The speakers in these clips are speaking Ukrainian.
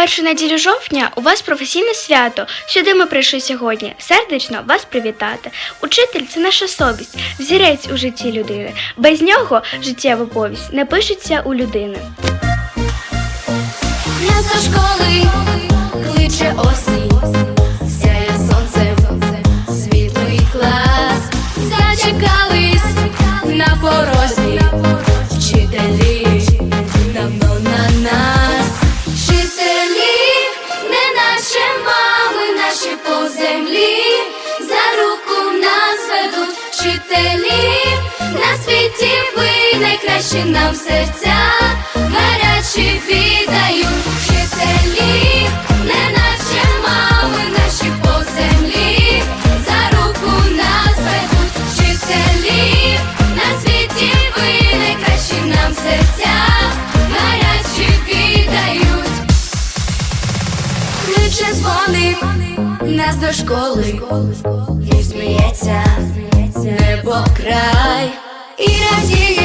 Першу неділю жовтня у вас професійне свято. Сюди ми прийшли сьогодні сердечно вас привітати. Учитель це наша совість, взірець у житті людини. Без нього життєва повість не пишеться у людини. Нас до школи кличе осінь, ведуть на світі ви найкращі нам серця, гарячі віддають вчителі, не наші мами, наші по землі, за руку нас ведуть вчителі, на світі ви найкращі нам серця, гарячі віддають. Кличе дзвоник нас до школи, і сміється небо край, і радіє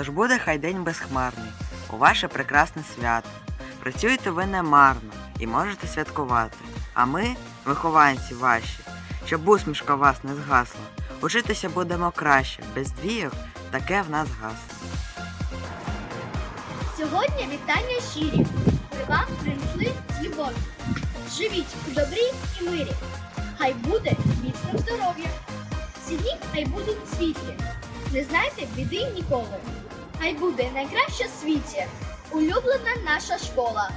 Тож буде хай день безхмарний, у ваше прекрасне свято. Працюєте ви не марно і можете святкувати. А ми, вихованці ваші, щоб усмішка вас не згасла. Учитися будемо краще, без двійок таке в нас гасло. Сьогодні вітання щирі. Ми вам принесли з любов'ю. Живіть у добрі і мирі. Хай буде міцним здоров'я. Всі дні хай будуть світлі. Не знайте біди ніколи. Хай буде найкраща в світі. Улюблена наша школа.